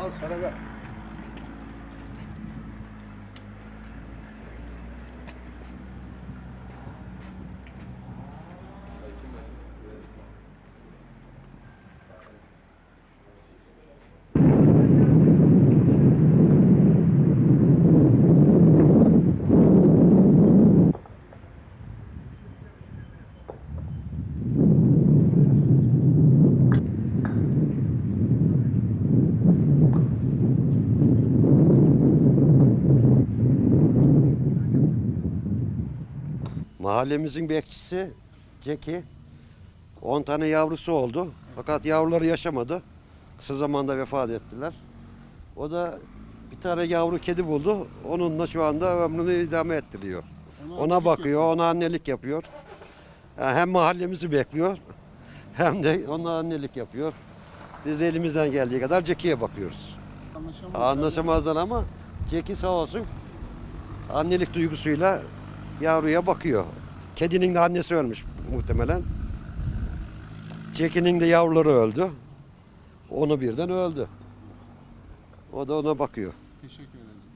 Al sana ver. Mahallemizin bekçisi Ceki 10 tane yavrusu oldu. Fakat yavruları yaşamadı. Kısa zamanda vefat ettiler. O da bir tane yavru kedi buldu. Onunla şu anda ömrünü idame ettiriyor. Ona bakıyor, ona annelik yapıyor. Yani hem mahallemizi bekliyor hem de ona annelik yapıyor. Biz elimizden geldiği kadar Ceki'ye bakıyoruz. Anlaşamaz. Anlaşamazlar ama Ceki sağ olsun annelik duygusuyla yavruya bakıyor. Kedinin de annesi ölmüş muhtemelen. Ceki'nin de yavruları öldü. Onu birden öldü. O da ona bakıyor. Teşekkür ederim.